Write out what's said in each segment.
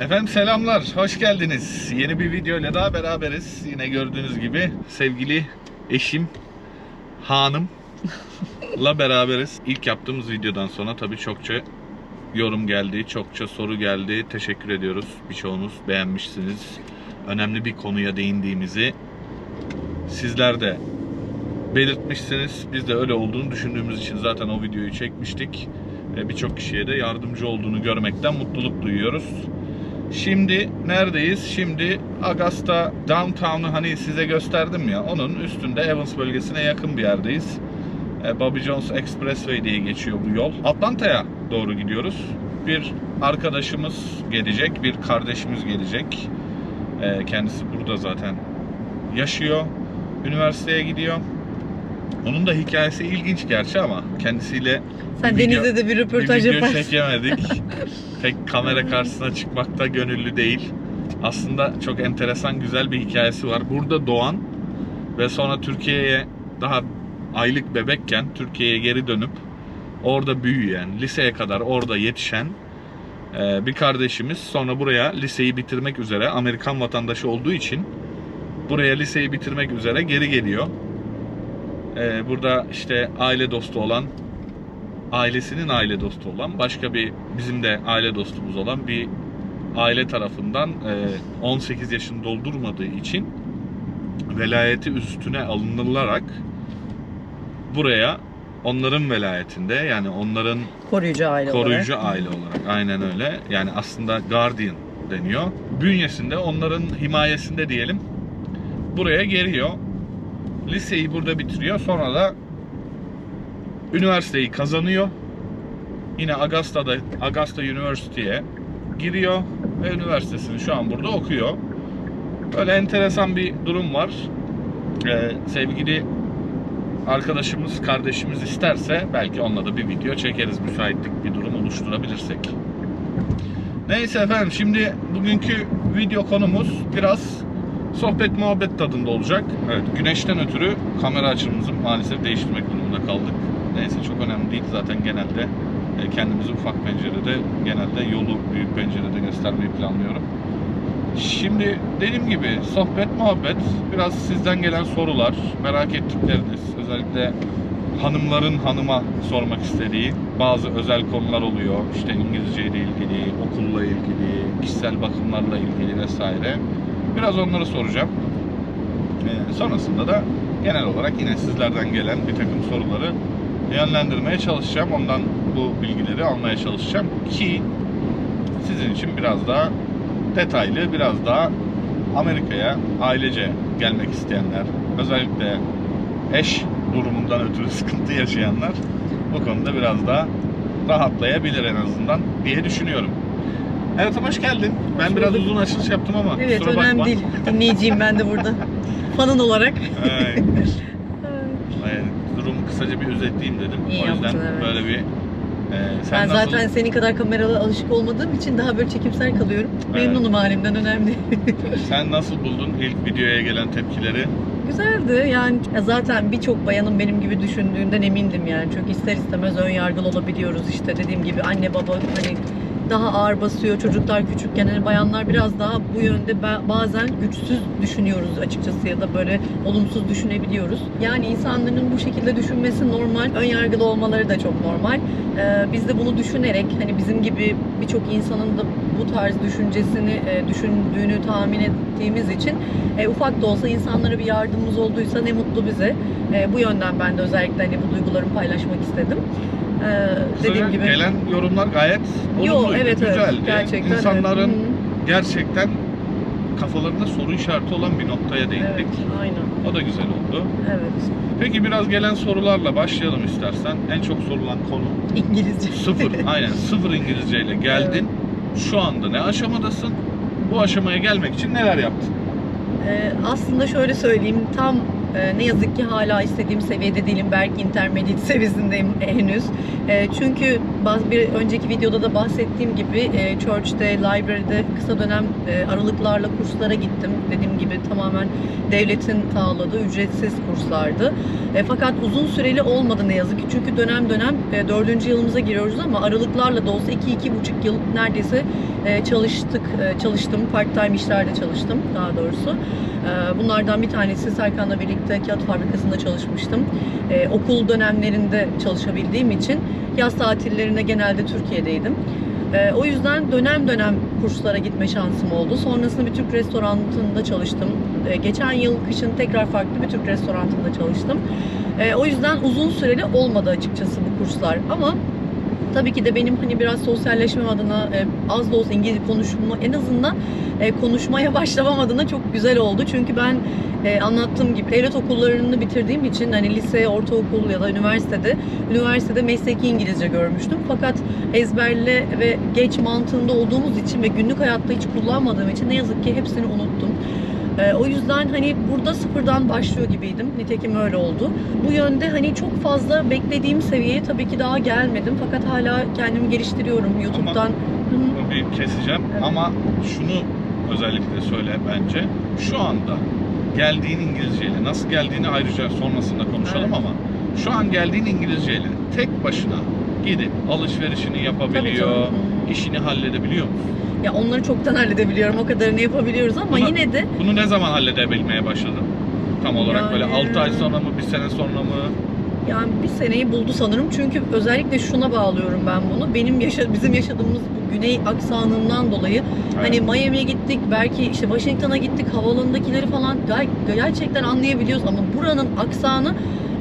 Efendim selamlar, hoş geldiniz. Yeni bir video ile daha beraberiz. Yine gördüğünüz gibi sevgili eşim, hanımla beraberiz. İlk yaptığımız videodan sonra tabii çokça yorum geldi, çokça soru geldi. Teşekkür ediyoruz. Birçoğunuz beğenmişsiniz. Önemli bir konuya değindiğimizi sizler de belirtmişsiniz. Biz de öyle olduğunu düşündüğümüz için zaten o videoyu çekmiştik. Birçok kişiye de yardımcı olduğunu görmekten mutluluk duyuyoruz. Şimdi neredeyiz? Şimdi Augusta Downtown'u hani size gösterdim ya onun üstünde Evans bölgesine yakın bir yerdeyiz. E, Bobby Jones Expressway diye geçiyor bu yol. Atlanta'ya doğru gidiyoruz. Bir arkadaşımız gelecek, bir kardeşimiz gelecek. E, Kendisi burada zaten yaşıyor. Üniversiteye gidiyor. Onun da hikayesi ilginç gerçi ama kendisiyle Sen bir Deniz'de de bir röportaj bir video yaparsın. çekemedik. Pek kamera karşısına çıkmakta gönüllü değil. Aslında çok enteresan güzel bir hikayesi var. Burada doğan ve sonra Türkiye'ye daha aylık bebekken Türkiye'ye geri dönüp orada büyüyen, liseye kadar orada yetişen e, bir kardeşimiz sonra buraya liseyi bitirmek üzere Amerikan vatandaşı olduğu için buraya liseyi bitirmek üzere geri geliyor. E, Burada işte aile dostu olan ailesinin aile dostu olan başka bir bizim de aile dostumuz olan bir aile tarafından e, 18 yaşını doldurmadığı için velayeti üstüne alınılarak buraya onların velayetinde yani onların Koruyucu aile koruyucu olarak. aile olarak aynen öyle. Yani aslında guardian deniyor. Bünyesinde onların himayesinde diyelim buraya geliyor liseyi burada bitiriyor. Sonra da üniversiteyi kazanıyor. Yine Augusta'da Augusta University'ye giriyor ve üniversitesini şu an burada okuyor. Böyle enteresan bir durum var. Ee, sevgili arkadaşımız, kardeşimiz isterse belki onunla da bir video çekeriz müsaitlik bir durum oluşturabilirsek. Neyse efendim şimdi bugünkü video konumuz biraz sohbet muhabbet tadında olacak. Evet güneşten ötürü kamera açımızı maalesef değiştirmek durumunda kaldık. Neyse çok önemli değil zaten genelde e, kendimizi ufak pencerede genelde yolu büyük pencerede göstermeyi planlıyorum. Şimdi dediğim gibi sohbet muhabbet biraz sizden gelen sorular merak ettikleriniz özellikle hanımların hanıma sormak istediği bazı özel konular oluyor işte İngilizce ile ilgili okulla ilgili kişisel bakımlarla ilgili vesaire biraz onları soracağım Ee, sonrasında da genel olarak yine sizlerden gelen bir takım soruları yönlendirmeye çalışacağım ondan bu bilgileri almaya çalışacağım ki sizin için biraz daha detaylı biraz daha Amerika'ya ailece gelmek isteyenler özellikle eş durumundan ötürü sıkıntı yaşayanlar bu konuda biraz daha rahatlayabilir en azından diye düşünüyorum. Evet hoş geldin. Ben Hoş biraz bulduk. uzun açılış yaptım ama Evet kusura önemli bakma. değil. Dinleyiciyim ben de burada. Fanın olarak. Ay, ay, durumu kısaca bir özetleyeyim dedim. İyi o yüzden yaptın, evet. böyle bir e, sen ben nasıl zaten senin kadar kameralara alışık olmadığım için daha böyle çekimsel kalıyorum. Evet. Memnunum halimden önemli. sen nasıl buldun ilk videoya gelen tepkileri? Güzeldi yani ya zaten birçok bayanın benim gibi düşündüğünden emindim yani. Çünkü ister istemez ön yargılı olabiliyoruz işte dediğim gibi anne baba hani daha ağır basıyor çocuklar küçükken hani bayanlar biraz daha bu yönde ba- bazen güçsüz düşünüyoruz açıkçası ya da böyle olumsuz düşünebiliyoruz. Yani insanların bu şekilde düşünmesi normal. Ön yargılı olmaları da çok normal. Ee, biz de bunu düşünerek hani bizim gibi birçok insanın da bu tarz düşüncesini e, düşündüğünü tahmin ettiğimiz için e, ufak da olsa insanlara bir yardımımız olduysa ne mutlu bize. E, bu yönden ben de özellikle hani bu duygularımı paylaşmak istedim. E, dediğim gibi. gelen yorumlar gayet Yo olumluydu, evet evet güzeldi. gerçekten. evet. İnsanların Hı, gerçekten kafalarında soru işareti olan bir noktaya değindik. Evet aynen. O da güzel oldu. Evet. Peki biraz gelen sorularla başlayalım istersen. En çok sorulan konu İngilizce. sıfır. aynen sıfır İngilizce ile geldin. Şu anda ne aşamadasın? Bu aşamaya gelmek için neler yaptın? Ee, aslında şöyle söyleyeyim tam e, ne yazık ki hala istediğim seviyede değilim. Belki intermediate seviyesindeyim henüz. E, çünkü bir önceki videoda da bahsettiğim gibi e, church'te, library'de kısa dönem e, aralıklarla kurslara gittim. Dediğim gibi tamamen devletin sağladığı ücretsiz kurslardı. E, fakat uzun süreli olmadı ne yazık ki. Çünkü dönem dönem e, dördüncü yılımıza giriyoruz ama aralıklarla da olsa iki, iki buçuk yıl neredeyse e, çalıştık, çalıştım. Part-time işlerde çalıştım daha doğrusu. E, bunlardan bir tanesi Serkan'la birlikte kağıt fabrikasında çalışmıştım. E, okul dönemlerinde çalışabildiğim için yaz tatillerinde genelde Türkiye'deydim. E, o yüzden dönem dönem kurslara gitme şansım oldu. Sonrasında bir Türk restoranında çalıştım. Geçen yıl kışın tekrar farklı bir Türk restoranında çalıştım. O yüzden uzun süreli olmadı açıkçası bu kurslar. Ama tabii ki de benim hani biraz sosyalleşmem adına e, az da olsa İngilizce konuşma en azından e, konuşmaya başlamam adına çok güzel oldu. Çünkü ben e, anlattığım gibi devlet okullarını bitirdiğim için hani lise, ortaokul ya da üniversitede üniversitede mesleki İngilizce görmüştüm. Fakat ezberle ve geç mantığında olduğumuz için ve günlük hayatta hiç kullanmadığım için ne yazık ki hepsini unuttum. Ee, o yüzden hani burada sıfırdan başlıyor gibiydim. Nitekim öyle oldu. Bu yönde hani çok fazla beklediğim seviyeye tabii ki daha gelmedim. Fakat hala kendimi geliştiriyorum YouTube'dan. Bunu bir keseceğim Evet. ama şunu özellikle söyle bence. Şu anda geldiğin İngilizceyle nasıl geldiğini ayrıca sonrasında konuşalım Evet. ama şu an geldiğin İngilizceyle tek başına gidip alışverişini yapabiliyor, canım. Hı. İşini halledebiliyor musun? Ya onları çoktan halledebiliyorum. O kadarını yapabiliyoruz ama Buna- yine de Bunu ne zaman halledebilmeye başladın? Tam olarak Yani- böyle 6 ay sonra mı, bir sene sonra mı? yani bir seneyi buldu sanırım. Çünkü özellikle şuna bağlıyorum ben bunu. Benim yaşa bizim yaşadığımız bu güney aksanından dolayı Hani Miami'ye gittik, belki işte Washington'a gittik, havalandakileri falan ger- gerçekten anlayabiliyoruz ama buranın aksanı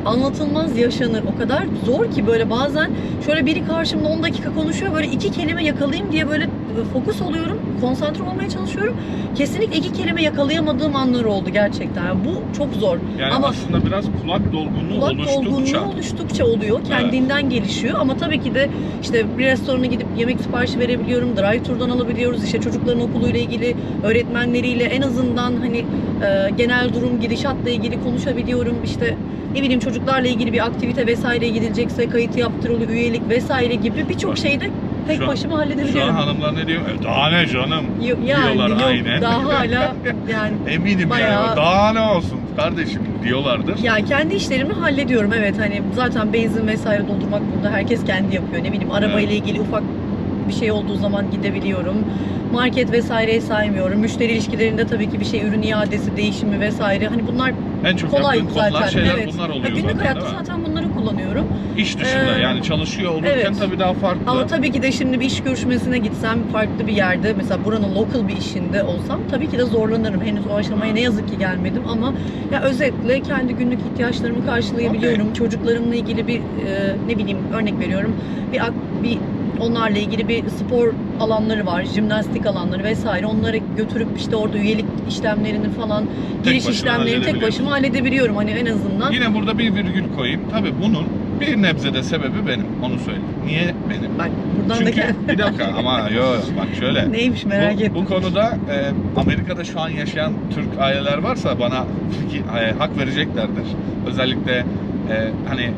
anlatılmaz yaşanır. O kadar zor ki böyle bazen şöyle biri karşımda 10 dakika konuşuyor böyle iki kelime yakalayayım diye böyle e, fokus oluyorum, konsantre olmaya çalışıyorum. Kesinlikle iki kelime yakalayamadığım anlar oldu gerçekten. Yani bu çok zor. Yani Ama- aslında biraz kulak dolgunluğu Kulak oluştukça dolgunluğu oluştukça oluyor. Kendinden gelişiyor. Ama tabii ki de işte bir restorana gidip yemek siparişi verebiliyorum. Drive turdan alabiliyoruz. İşte çocukların okuluyla ilgili, öğretmenleriyle en azından hani e, genel durum, gidişatla ilgili konuşabiliyorum. İşte ne bileyim çocuklarla ilgili bir aktivite vesaire gidilecekse kayıt yaptırılıyor, üyelik vesaire gibi birçok şeyi de tek Şu başıma Şu an hanımlar ne diyor? E, daha ne canım? Yo- yani diyorlar, yok aynen. daha hala yani Eminim Bayağı- yani. Daha ne olsun kardeşim diyorlardır. Yani kendi işlerimi hallediyorum evet hani zaten benzin vesaire doldurmak burada herkes kendi yapıyor ne bileyim arabayla ilgili ufak bir şey olduğu zaman gidebiliyorum. Market vesaireyi saymıyorum. Müşteri ilişkilerinde tabii ki bir şey ürün iadesi, değişimi vesaire. Hani bunlar en çok kolay konular zaten. şeyler evet. bunlar Ya oluyor günlük zaten hayatta zaten bunları kullanıyorum. İş dışında Ee, yani çalışıyor olurken evet. tabii daha farklı. Ama tabii ki de şimdi bir iş görüşmesine gitsem farklı bir yerde mesela buranın local bir işinde olsam tabii ki de zorlanırım. Henüz o aşamaya ne yazık ki gelmedim ama ya özetle kendi günlük ihtiyaçlarımı karşılayabiliyorum. Çocuklarımla ilgili bir e, ne bileyim örnek veriyorum. Bir bir onlarla ilgili bir spor alanları var, jimnastik alanları vesaire. Onları götürüp işte orada üyelik işlemlerini falan, giriş başına işlemlerini tek başıma halledebiliyorum. Hani en azından Yine burada bir virgül koyayım. Tabii bunun bir nebzede sebebi benim. Onu söyleyeyim. Niye benim? bak buradan Çünkü da bir dakika ama yo bak şöyle. Neymiş merak bu, ettim. bu konuda e, Amerika'da şu an yaşayan Türk aileler varsa bana e, hak vereceklerdir. Özellikle e, hani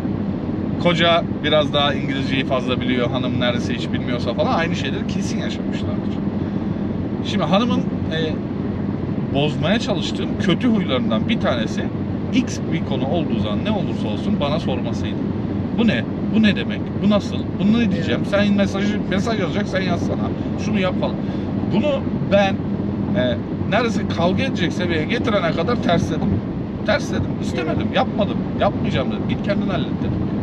koca biraz daha İngilizceyi fazla biliyor, hanım neredeyse hiç bilmiyorsa falan aynı şeyleri kesin yaşamışlardır. Şimdi hanımın e, bozmaya çalıştığım kötü huylarından bir tanesi X bir konu olduğu zaman ne olursa olsun bana sormasıydı. Bu ne? Bu ne demek? Bu nasıl? Bunu ne diyeceğim? Sen mesajı mesaj yazacak sen yazsana. Şunu yap falan. Bunu ben e, neredeyse kavga edecek seviyeye getirene kadar tersledim. Tersledim. İstemedim. Yapmadım. Yapmayacağım dedim. Git kendin hallet dedim.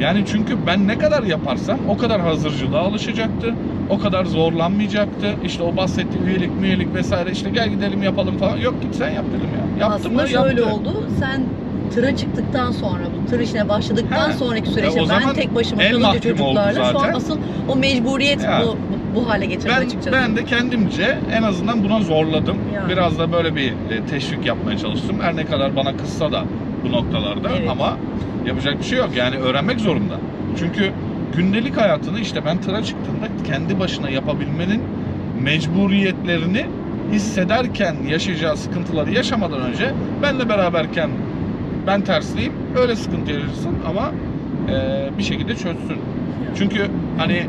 Yani çünkü ben ne kadar yaparsam o kadar hazırcılığa alışacaktı. O kadar zorlanmayacaktı. İşte o bahsettiği üyelik, üyelik vesaire işte gel gidelim yapalım falan. Yok git sen yap dedim ya. Yaptım Aslında mı şöyle yaptı. oldu. Sen tıra çıktıktan sonra, bu tır işine başladıktan He. sonraki E, süreçte o ben tek başıma kalınca çocuklarla şu an asıl o mecburiyet Ya. bu, bu, bu hale getirdi Ben, açıkçası. ben de kendimce en azından buna zorladım. Yani. Biraz da böyle bir e, teşvik yapmaya çalıştım. Her ne kadar bana kızsa da bu noktalarda Evet. ama yapacak bir şey yok. Yani öğrenmek zorunda. Çünkü gündelik hayatını işte ben tıra çıktığımda kendi başına yapabilmenin mecburiyetlerini hissederken yaşayacağı sıkıntıları yaşamadan önce benle beraberken ben tersleyeyim. Öyle sıkıntı yaşarsın ama e, bir şekilde çözsün. Çünkü hani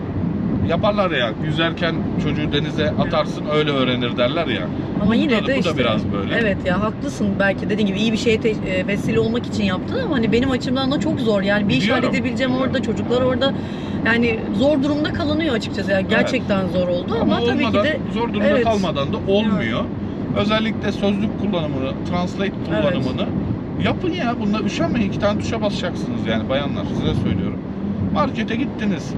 yaparlar ya yüzerken çocuğu denize atarsın öyle öğrenir derler ya. Ama Bu yine da- de bu da işte, biraz böyle. Evet ya haklısın belki dediğin gibi iyi bir şeye te- e, vesile olmak için yaptın ama hani benim açımdan da çok zor. Yani bir iş halledebileceğim orada çocuklar orada yani zor durumda kalınıyor açıkçası. Yani gerçekten zor oldu ama, Ama, tabii ki olmadan, de zor durumda evet. kalmadan da olmuyor. Özellikle sözlük kullanımını, translate kullanımını yapın ya. Bunda üşenmeyin. iki tane tuşa basacaksınız yani bayanlar size söylüyorum. Markete gittiniz.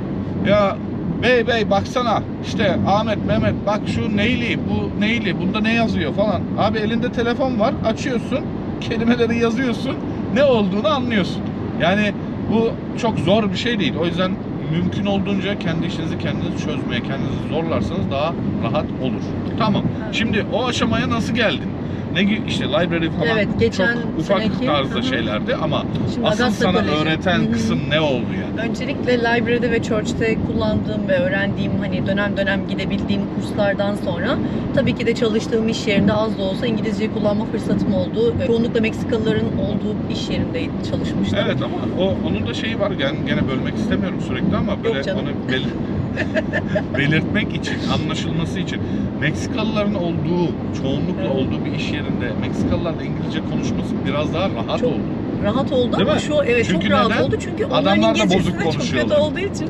Ya bey bey baksana işte Ahmet Mehmet bak şu neyli bu neyli bunda ne yazıyor falan. Abi elinde telefon var açıyorsun kelimeleri yazıyorsun ne olduğunu anlıyorsun. Yani bu çok zor bir şey değil. O yüzden mümkün olduğunca kendi işinizi kendiniz çözmeye kendinizi zorlarsanız daha rahat olur. Tamam. Şimdi o aşamaya nasıl geldin? Ne işte library falan Evet, geçen çok ufak seneki- tarzda hı. şeylerdi ama Şimdi asıl Augusta sana Koleji. öğreten Hı kısım ne oldu yani? Öncelikle library'de ve church'te kullandığım ve öğrendiğim hani dönem dönem gidebildiğim kurslardan sonra tabii ki de çalıştığım iş yerinde az da olsa İngilizce kullanma fırsatım oldu. Çoğunlukla Meksikalıların olduğu iş yerinde çalışmıştım. Evet ama o onun da şeyi var gene, gene bölmek istemiyorum sürekli ama böyle onu bel- belirtmek için, anlaşılması için Meksikalıların olduğu, çoğunlukla olduğu bir iş yerinde Meksikalılarla İngilizce konuşması biraz daha rahat Çok oldu. Rahat oldu Değil ama mi? şu evet Çünkü çok rahat neden? oldu çünkü onların Adamlar da İngilizcesi bozuk de çok kötü konuşuyorlar. olduğu için.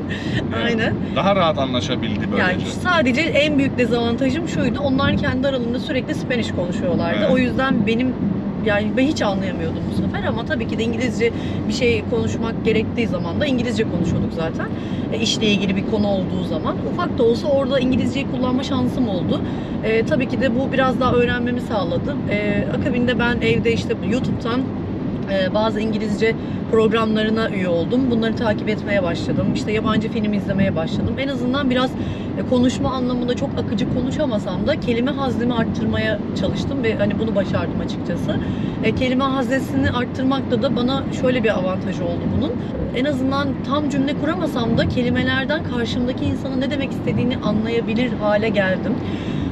Aynen. Daha rahat anlaşabildi böylece. Yani sadece en büyük dezavantajım şuydu. Onlar kendi aralarında sürekli Spanish konuşuyorlardı. Evet. O yüzden benim yani ben hiç anlayamıyordum bu sefer ama tabii ki de İngilizce bir şey konuşmak gerektiği zaman da İngilizce konuşuyorduk zaten. E, işle ilgili bir konu olduğu zaman. Ufak da olsa orada İngilizceyi kullanma şansım oldu. E, tabii ki de bu biraz daha öğrenmemi sağladı. E, akabinde ben evde işte YouTube'dan bazı İngilizce programlarına üye oldum. Bunları takip etmeye başladım. İşte yabancı film izlemeye başladım. En azından biraz e, konuşma anlamında çok akıcı konuşamasam da kelime haznemi arttırmaya çalıştım ve hani bunu başardım açıkçası. E, kelime haznesini arttırmakta da bana şöyle bir avantajı oldu bunun. En azından tam cümle kuramasam da kelimelerden karşımdaki insanın ne demek istediğini anlayabilir hale geldim.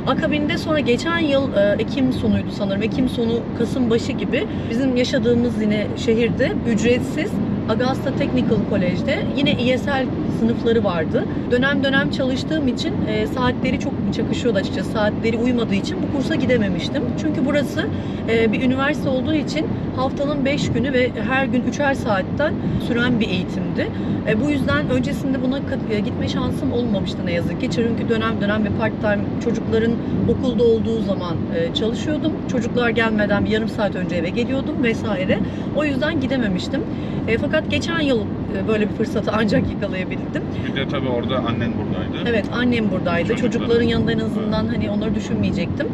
Akabinde sonra geçen yıl e, Ekim sonuydu sanırım. Ekim sonu Kasım başı gibi bizim yaşadığımız yine şehirde ücretsiz Augusta Technical College'de yine ESL sınıfları vardı. Dönem dönem çalıştığım için e, saatleri çok çakışıyordu açıkçası. Saatleri uymadığı için bu kursa gidememiştim. Çünkü burası e, bir üniversite olduğu için haftanın 5 günü ve her gün 3'er saatten süren bir eğitimdi. E, bu yüzden öncesinde buna e, gitme şansım olmamıştı ne yazık ki. Çünkü dönem dönem ve part time çocukların okulda olduğu zaman e, çalışıyordum. Çocuklar gelmeden bir yarım saat önce eve geliyordum vesaire. O yüzden gidememiştim. E, fakat geçen yıl böyle bir fırsatı ancak yakalayabildim. Bir de tabii orada annen buradaydı. Evet annem buradaydı. Çocukların. Çocukların yanında en azından hani onları düşünmeyecektim.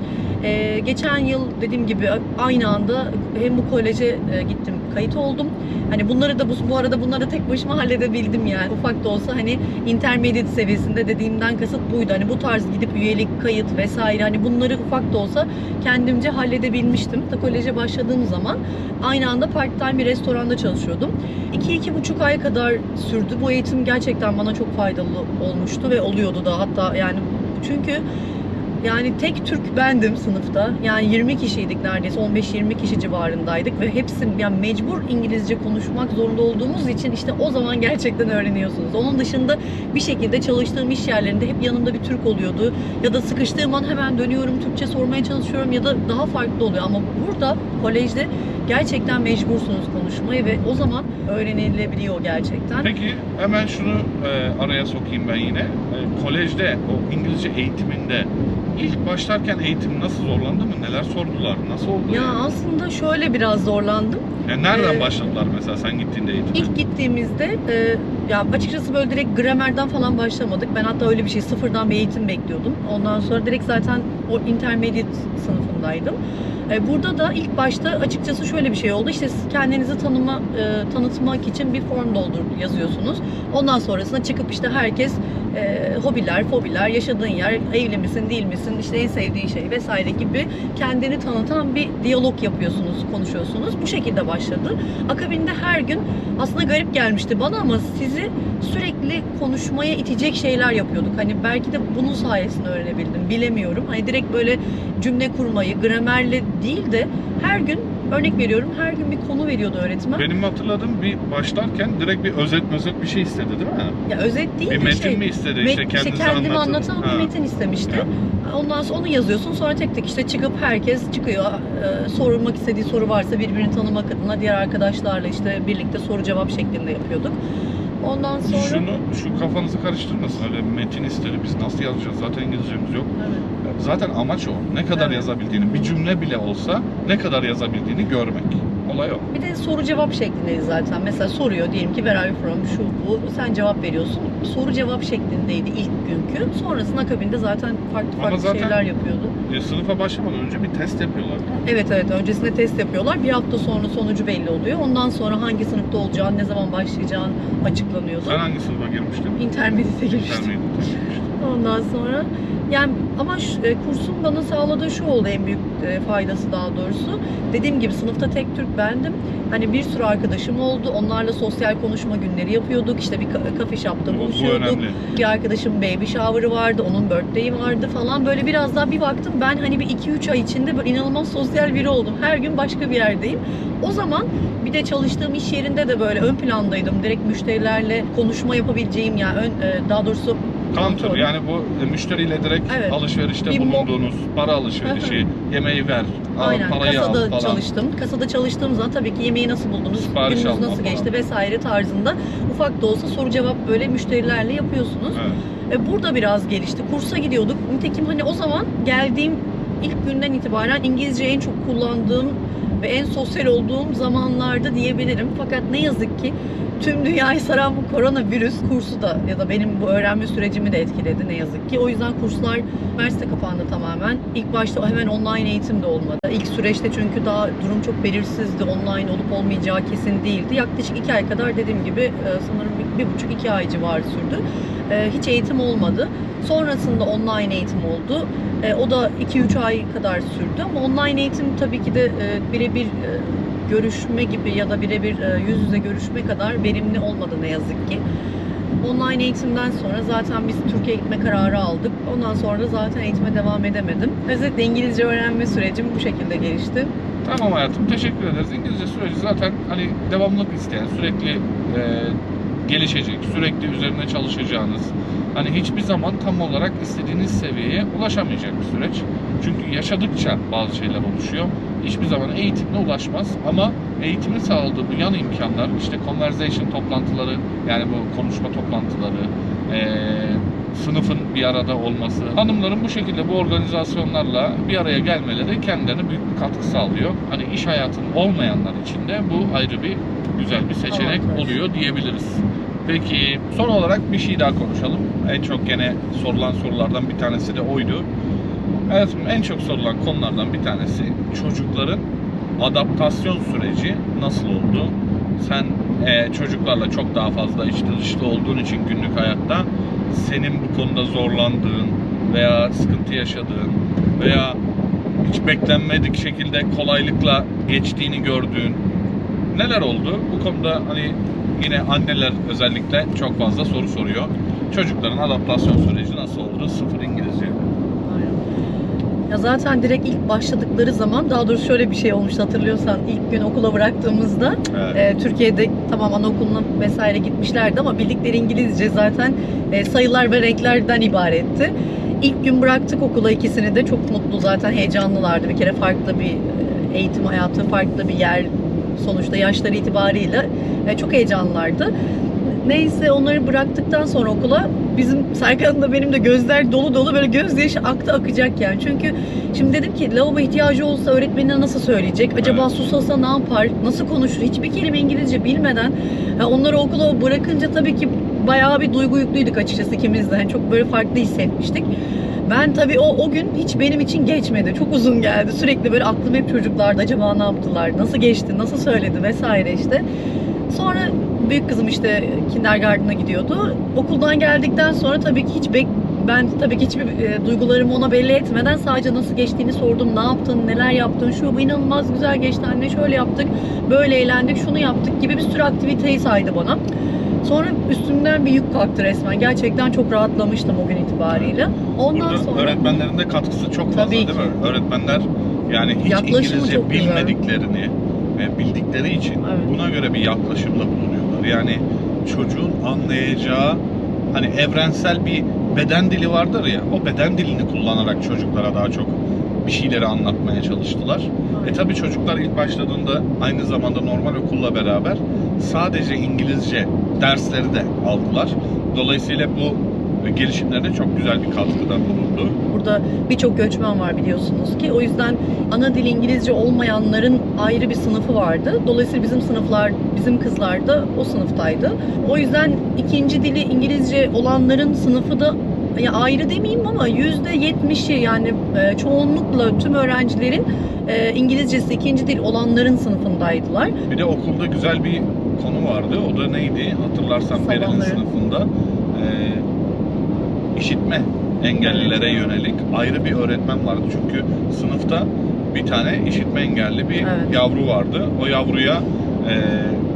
Ee, geçen yıl dediğim gibi aynı anda hem bu koleje e, gittim, kayıt oldum. Hani bunları da bu, bu arada bunları tek başıma halledebildim yani. Ufak da olsa hani intermediate seviyesinde dediğimden kasıt buydu. Hani bu tarz gidip üyelik, kayıt vesaire hani bunları ufak da olsa kendimce halledebilmiştim. Da koleje başladığım zaman aynı anda part time bir restoranda çalışıyordum. 2-2,5 ay kadar sürdü. Bu eğitim gerçekten bana çok faydalı olmuştu ve oluyordu da hatta yani çünkü yani tek Türk bendim sınıfta. Yani 20 kişiydik neredeyse 15-20 kişi civarındaydık ve hepsi yani mecbur İngilizce konuşmak zorunda olduğumuz için işte o zaman gerçekten öğreniyorsunuz. Onun dışında bir şekilde çalıştığım iş yerlerinde hep yanımda bir Türk oluyordu. Ya da sıkıştığım an hemen dönüyorum Türkçe sormaya çalışıyorum ya da daha farklı oluyor. Ama burada kolejde gerçekten mecbursunuz konuşmayı ve o zaman öğrenilebiliyor gerçekten. Peki hemen şunu e, araya sokayım ben yine. E, kolejde o İngilizce eğitiminde ilk başlarken eğitim nasıl zorlandı mı? Neler sordular? Nasıl oldu? Ya yani? aslında şöyle biraz zorlandım. Yani nereden Ee, başladılar mesela sen gittiğinde eğitime? İlk gittiğimizde e, ya açıkçası böyle direkt gramerden falan başlamadık. Ben hatta öyle bir şey sıfırdan bir eğitim bekliyordum. Ondan sonra direkt zaten o intermediate sınıfındaydım. E, burada da ilk başta açıkçası şöyle bir şey oldu. İşte siz kendinizi tanıma e, tanıtmak için bir form doldur yazıyorsunuz. Ondan sonrasında çıkıp işte herkes e, hobiler, fobiler, yaşadığın yer, evli misin, değil misin, işte en sevdiğin şey vesaire gibi kendini tanıtan bir diyalog yapıyorsunuz, konuşuyorsunuz. Bu şekilde başladı. Akabinde her gün aslında garip gelmişti bana ama sizi sürekli konuşmaya itecek şeyler yapıyorduk. Hani belki de bunun sayesinde öğrenebildim. Bilemiyorum. Hani direkt böyle cümle kurmayı, gramerle değil de her gün örnek veriyorum her gün bir konu veriyordu öğretmen. Benim hatırladığım bir başlarken direkt bir özet özet bir şey istedi değil mi? Ya özet değil Bir de metin şey, mi istedi işte kendinizi kendimi anlatın. anlatan Ha. bir metin istemişti. Ya. Ondan sonra onu yazıyorsun. Sonra tek tek işte çıkıp herkes çıkıyor. Ee, sorulmak istediği soru varsa birbirini tanımak adına diğer arkadaşlarla işte birlikte soru cevap şeklinde yapıyorduk. Ondan sonra Şunu, şu kafanızı karıştırmasın. Öyle metin istedi. Biz nasıl yazacağız? Zaten İngilizcemiz yok. Evet. Zaten amaç o. Ne kadar Evet. yazabildiğini, bir cümle bile olsa ne kadar yazabildiğini görmek. Olay o. Bir de soru cevap şeklindeyiz zaten. Mesela soruyor diyelim ki where are you from şu bu sen cevap veriyorsun. Soru cevap şeklindeydi ilk günkü. Sonrasında akabinde zaten farklı Ama farklı zaten- şeyler yapıyordu. E, sınıfa başlamadan önce bir test yapıyorlar. Evet evet öncesinde test yapıyorlar. Bir hafta sonra sonucu belli oluyor. Ondan sonra hangi sınıfta olacağın, ne zaman başlayacağın açıklanıyordu. Sen hangi sınıfa girmiştin? Intermediate girmiştim. Intermediate'e girmiştin. Ondan sonra yani ama şu- e, kursun bana sağladığı şu oldu en büyük e, faydası daha doğrusu. Dediğim gibi sınıfta tek Türk bendim. Hani bir sürü arkadaşım oldu. Onlarla sosyal konuşma günleri yapıyorduk. İşte bir ka- kafe shop'ta Bu, bu buluşuyorduk. önemli. Bir arkadaşım baby shower'ı vardı, onun birthday'i vardı falan. Böyle biraz daha bir baktım ben hani bir 2-3 ay içinde böyle inanılmaz sosyal biri oldum. Her gün başka bir yerdeyim. O zaman bir de çalıştığım iş yerinde de böyle ön plandaydım. Direkt müşterilerle konuşma yapabileceğim yani ön, e, daha doğrusu Kontrol. yani bu e, müşteriyle direkt Evet. alışverişte Bir mo- bulunduğunuz para alışverişi, yemeği ver, al, Aynen. parayı al Kasada falan. çalıştım. Kasada çalıştığım zaman tabii ki yemeği nasıl buldunuz, Sipariş gününüz alma nasıl falan. geçti vesaire tarzında ufak da olsa soru cevap böyle müşterilerle yapıyorsunuz. Evet. E, burada biraz gelişti. Kursa gidiyorduk. Nitekim hani o zaman geldiğim ilk günden itibaren İngilizce en çok kullandığım ve en sosyal olduğum zamanlarda diyebilirim. Fakat ne yazık ki tüm dünyayı saran bu koronavirüs kursu da ya da benim bu öğrenme sürecimi de etkiledi ne yazık ki. O yüzden kurslar üniversite kapandı tamamen. İlk başta hemen online eğitim de olmadı. İlk süreçte çünkü daha durum çok belirsizdi. Online olup olmayacağı kesin değildi. Yaklaşık iki ay kadar dediğim gibi e, sanırım bir, bir buçuk iki ay civarı sürdü. E, Hiç eğitim olmadı. Sonrasında online eğitim oldu. E, O da 2-3 ay kadar sürdü ama online eğitim tabii ki de e, birebir e, görüşme gibi ya da birebir e, yüz yüze görüşme kadar verimli olmadı ne yazık ki. Online eğitimden sonra zaten biz Türkiye'ye gitme kararı aldık. Ondan sonra da zaten eğitime devam edemedim. Özellikle İngilizce öğrenme sürecim bu şekilde gelişti. Tamam hayatım teşekkür ederiz. İngilizce süreci zaten hani devamlılık isteyen, sürekli e, gelişecek, sürekli üzerine çalışacağınız, hani hiçbir zaman tam olarak istediğiniz seviyeye ulaşamayacak bir süreç. Çünkü yaşadıkça bazı şeyler oluşuyor. Hiçbir zaman eğitimle ulaşmaz ama eğitimin sağladığı bu yan imkanlar, işte conversation toplantıları, yani bu konuşma toplantıları, e, sınıfın bir arada olması, hanımların bu şekilde bu organizasyonlarla bir araya gelmeleri kendilerine büyük bir katkı sağlıyor. Hani iş hayatının olmayanlar için de bu ayrı bir güzel bir seçenek oluyor diyebiliriz. Peki son olarak bir şey daha konuşalım. En çok gene sorulan sorulardan bir tanesi de oydu. Evet en çok sorulan konulardan bir tanesi çocukların adaptasyon süreci nasıl oldu? Sen e, çocuklarla çok daha fazla içli dışlı olduğun için günlük hayatta senin bu konuda zorlandığın veya sıkıntı yaşadığın veya hiç beklenmedik şekilde kolaylıkla geçtiğini gördüğün neler oldu? Bu konuda hani yine anneler özellikle çok fazla soru soruyor. Çocukların adaptasyon süreci nasıl oldu? Sıfır. Ya zaten direkt ilk başladıkları zaman daha doğrusu şöyle bir şey olmuştu hatırlıyorsan ilk gün okula bıraktığımızda Evet. e, Türkiye'de tamam anaokuluna vesaire gitmişlerdi ama bildikleri İngilizce zaten e, sayılar ve renklerden ibaretti. İlk gün bıraktık okula ikisini de çok mutlu zaten heyecanlılardı. Bir kere farklı bir e, eğitim hayatı, farklı bir yer sonuçta yaşları itibariyle e, çok heyecanlılardı. Neyse onları bıraktıktan sonra okula bizim Serkan'ın da benim de gözler dolu dolu böyle gözyaşı aktı akacak yani. Çünkü şimdi dedim ki lavabo ihtiyacı olsa öğretmenine nasıl söyleyecek? Acaba Evet. susasa ne yapar? Nasıl konuşur? Hiçbir kelime İngilizce bilmeden ya onları okula bırakınca tabii ki bayağı bir duygu yüklüydük açıkçası ikimiz de. Yani çok böyle farklı hissetmiştik. Ben tabii o, o gün hiç benim için geçmedi. Çok uzun geldi. Sürekli böyle aklım hep çocuklarda. Acaba ne yaptılar? Nasıl geçti? Nasıl söyledi? Vesaire işte. Sonra büyük kızım işte kindergarten'a gidiyordu. Okuldan geldikten sonra tabii ki hiç bek ben tabii ki hiçbir e, duygularımı ona belli etmeden sadece nasıl geçtiğini sordum. Ne yaptın, neler yaptın, şu bu inanılmaz güzel geçti anne şöyle yaptık, böyle eğlendik, şunu yaptık gibi bir sürü aktiviteyi saydı bana. Sonra üstümden bir yük kalktı resmen. Gerçekten çok rahatlamıştım o gün itibariyle. Ondan Burada sonra öğretmenlerin de katkısı çok fazla Tabii değil ki. mi? Öğretmenler yani hiç Yaklaşımı İngilizce güzel. bilmediklerini e, bildikleri için Evet. buna göre bir yaklaşımda bulunuyorlar. Yani çocuğun anlayacağı hani evrensel bir beden dili vardır ya o beden dilini kullanarak çocuklara daha çok bir şeyleri anlatmaya çalıştılar. E tabi çocuklar ilk başladığında aynı zamanda normal okulla beraber sadece İngilizce dersleri de aldılar. Dolayısıyla bu gelişimlerine çok güzel bir katkıda bulundu. Burada birçok göçmen var biliyorsunuz ki. O yüzden ana dil İngilizce olmayanların ayrı bir sınıfı vardı. Dolayısıyla bizim sınıflar, bizim kızlar da o sınıftaydı. O yüzden ikinci dili İngilizce olanların sınıfı da ya ayrı demeyeyim ama yüzde yetmişi yani e, çoğunlukla tüm öğrencilerin e, İngilizcesi ikinci dil olanların sınıfındaydılar. Bir de okulda güzel bir konu vardı. O da neydi? Hatırlarsan Sabahları. sınıfında e, işitme engellilere yönelik ayrı bir öğretmen vardı. Çünkü sınıfta bir tane işitme engelli bir Evet. yavru vardı. O yavruya e,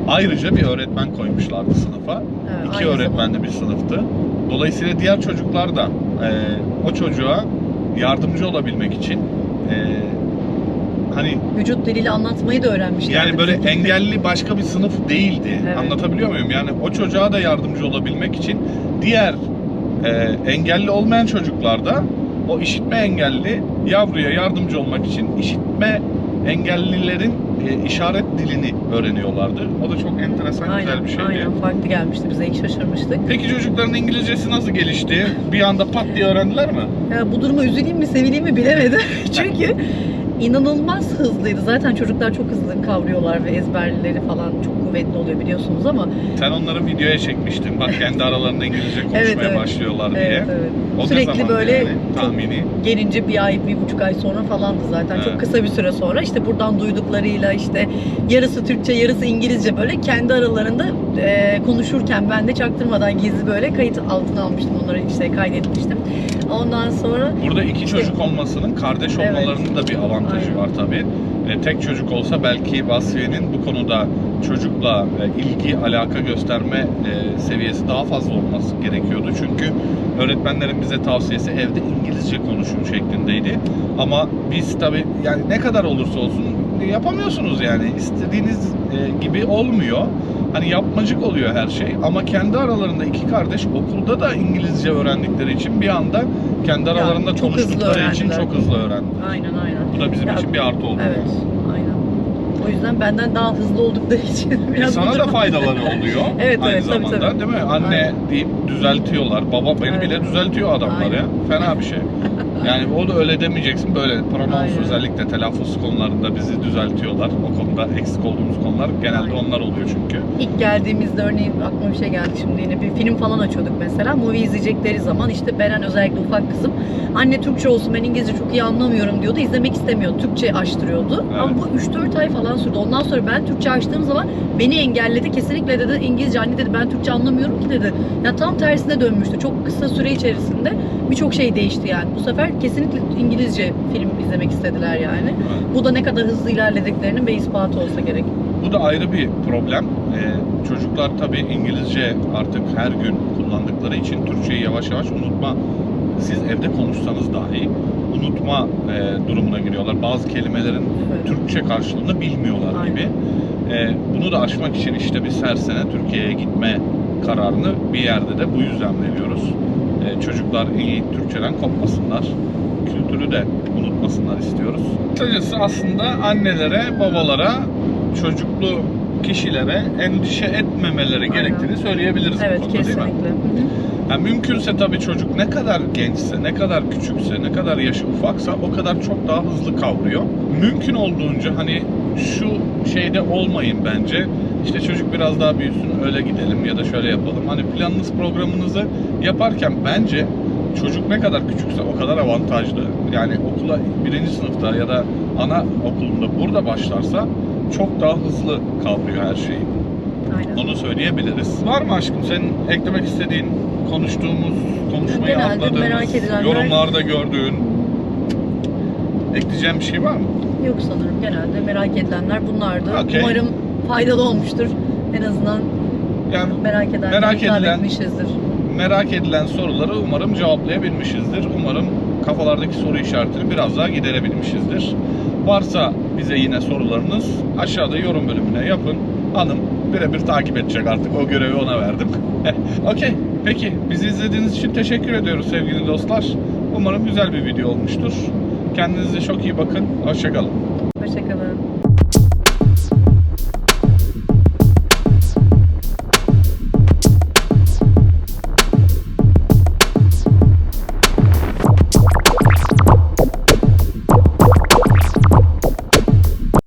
ayrıca bir öğretmen koymuşlardı sınıfa. Evet, İki öğretmenli bir sınıftı. Dolayısıyla diğer çocuklar da e, o çocuğa yardımcı olabilmek için e, hani Vücut diliyle anlatmayı da öğrenmişler. yani böyle engelli başka bir sınıf değildi. Evet. Anlatabiliyor muyum? Yani o çocuğa da yardımcı olabilmek için diğer e, engelli olmayan çocuklar da o işitme engelli yavruya yardımcı olmak için işitme engellilerin e, işaret dilini öğreniyorlardı. O da çok enteresan Aynen, güzel bir şeydi. aynen farklı gelmişti bize ilk şaşırmıştık. Peki çocukların İngilizcesi nasıl gelişti? Bir anda pat diye öğrendiler mi? Ya bu duruma üzüleyim mi sevineyim mi bilemedim. Çünkü inanılmaz hızlıydı. Zaten çocuklar çok hızlı kavruyorlar ve ezberleri falan çok kuvvetli oluyor biliyorsunuz ama Sen onları videoya çekmiştin. Bak kendi aralarında İngilizce konuşmaya Evet, evet. başlıyorlar diye. evet, evet. O Sürekli böyle yani, tahmini. gelince bir ay, bir buçuk ay sonra falandı zaten. Evet. Çok kısa bir süre sonra işte buradan duyduklarıyla işte yarısı Türkçe, yarısı İngilizce böyle kendi aralarında e, konuşurken ben de çaktırmadan gizli böyle kayıt altına almıştım onları işte kaydetmiştim. Ondan sonra Burada iki çocuk olmasının kardeş Evet. olmalarının da bir avantajı Aynen. var tabii. E, tek çocuk olsa belki Vasfiye'nin bu konuda çocukla e, ilgi, alaka gösterme e, seviyesi daha fazla olması gerekiyordu. Çünkü öğretmenlerin bize tavsiyesi evde İngilizce konuşun şeklindeydi. Ama biz tabii yani ne kadar olursa olsun yapamıyorsunuz yani. istediğiniz e, gibi olmuyor. Hani yapmacık oluyor her şey ama kendi aralarında iki kardeş okulda da İngilizce öğrendikleri için bir anda kendi aralarında hızlı konuştukları için çok hızlı öğrendi. aynen aynen. Bu da bizim Ya, için bir artı oldu. Evet. O yüzden benden daha hızlı oldukları için biraz bu Sana da faydaları oluyor. Evet, aynı evet, tabii, zamanda tabii. değil mi? Anne Aynen. deyip düzeltiyorlar. Baba beni Evet. bile düzeltiyor adamlar Aynen. ya. Fena bir şey. Yani o da öyle demeyeceksin. Böyle pronouns Aynen. özellikle telaffuz konularında bizi düzeltiyorlar. O konuda eksik olduğumuz konular genelde Aynen. onlar oluyor çünkü. İlk geldiğimizde örneğin aklıma bir şey geldi şimdi yine bir film falan açıyorduk mesela. Movie izleyecekleri zaman işte Beren özellikle ufak kızım anne Türkçe olsun ben İngilizce çok iyi anlamıyorum diyordu. İzlemek istemiyordu. Türkçe açtırıyordu. Evet. Ama bu 3-4 ay falan sürdü. Ondan sonra ben Türkçe açtığım zaman beni engelledi. Kesinlikle dedi İngilizce anne dedi ben Türkçe anlamıyorum ki dedi. Ya tam tersine dönmüştü. Çok kısa süre içerisinde birçok şey değişti yani. Bu sefer kesinlikle İngilizce film izlemek istediler yani. Bu da ne kadar hızlı ilerlediklerinin bir ispatı olsa gerek. Bu da ayrı bir problem. Ee, çocuklar tabii İngilizce artık her gün kullandıkları için Türkçeyi yavaş yavaş unutma. Siz evde konuşsanız dahi unutma e, durumuna giriyorlar. Bazı kelimelerin Evet. Türkçe karşılığını bilmiyorlar Aynen. gibi. Ee, bunu da aşmak için işte biz her sene Türkiye'ye gitme kararını bir yerde de bu yüzden veriyoruz. Ee, çocuklar iyi Türkçeden kopmasınlar. Kültürü de unutmasınlar istiyoruz. Kısacası aslında annelere, babalara, çocuklu kişilere endişe etmemeleri Aynen. gerektiğini söyleyebiliriz bu Evet konuda değil mi? kesinlikle. Yani mümkünse tabii çocuk ne kadar gençse, ne kadar küçükse, ne kadar yaşı ufaksa o kadar çok daha hızlı kavruyor. Mümkün olduğunca hani şu şeyde olmayın bence. İşte çocuk biraz daha büyüsün öyle gidelim ya da şöyle yapalım. Hani planınız programınızı yaparken bence çocuk ne kadar küçükse o kadar avantajlı. Yani okula birinci sınıfta ya da ana okulunda burada başlarsa çok daha hızlı kavruyor her şeyi. Aynen. Onu söyleyebiliriz. Var mı aşkım senin eklemek istediğin, konuştuğumuz, konuşmayı Genelde atladığımız, merak edilenler- yorumlarda gördüğün ekleyeceğim bir şey var mı? Yok sanırım genelde merak edilenler bunlardı. Okey. Umarım faydalı olmuştur. En azından Yani merak edenler Merak hitap edilen- etmişizdir. merak edilen soruları umarım cevaplayabilmişizdir. Umarım kafalardaki soru işaretini biraz daha giderebilmişizdir. Varsa bize yine sorularınız aşağıda yorum bölümüne yapın. Hanım birebir takip edecek artık. O görevi ona verdim. Okey. Peki. Bizi izlediğiniz için teşekkür ediyoruz sevgili dostlar. Umarım güzel bir video olmuştur. Kendinize çok iyi bakın. Hoşçakalın. Hoşçakalın.